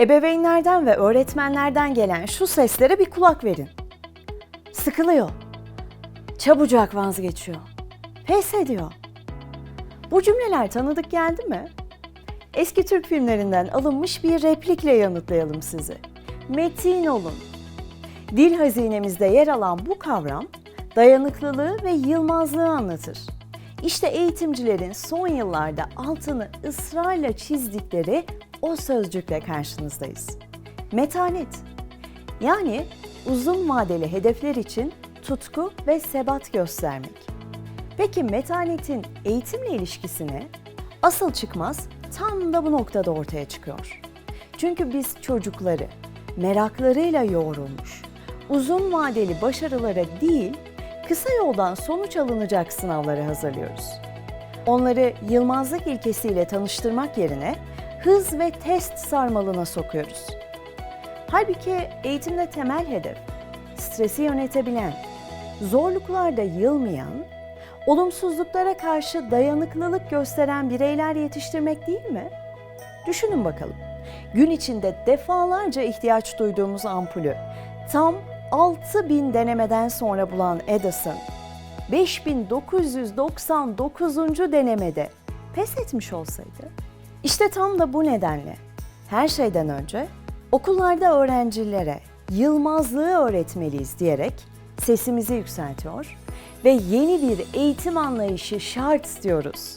Ebeveynlerden ve öğretmenlerden gelen şu seslere bir kulak verin. Sıkılıyor. Çabucak vazgeçiyor. Pes ediyor. Bu cümleler tanıdık geldi mi? Eski Türk filmlerinden alınmış bir replikle yanıtlayalım sizi. Metin olun. Dil hazinemizde yer alan bu kavram dayanıklılığı ve yılmazlığı anlatır. İşte eğitimcilerin son yıllarda altını ısrarla çizdikleri o sözcükle karşınızdayız. Metanet. Yani uzun vadeli hedefler için tutku ve sebat göstermek. Peki metanetin eğitimle ilişkisine asıl çıkmaz tam da bu noktada ortaya çıkıyor. Çünkü biz çocukları meraklarıyla yoğrulmuş, uzun vadeli başarılara değil, kısa yoldan sonuç alınacak sınavlara hazırlıyoruz. Onları Yılmazlık ilkesiyle tanıştırmak yerine hız ve test sarmalına sokuyoruz. Halbuki eğitimde temel hedef, stresi yönetebilen, zorluklarda yılmayan, olumsuzluklara karşı dayanıklılık gösteren bireyler yetiştirmek değil mi? Düşünün bakalım. Gün içinde defalarca ihtiyaç duyduğumuz ampulü tam 6000 denemeden sonra bulan Edison, 5999. denemede pes etmiş olsaydı? İşte tam da bu nedenle her şeyden önce okullarda öğrencilere yılmazlığı öğretmeliyiz diyerek sesimizi yükseltiyor ve yeni bir eğitim anlayışı şart diyoruz.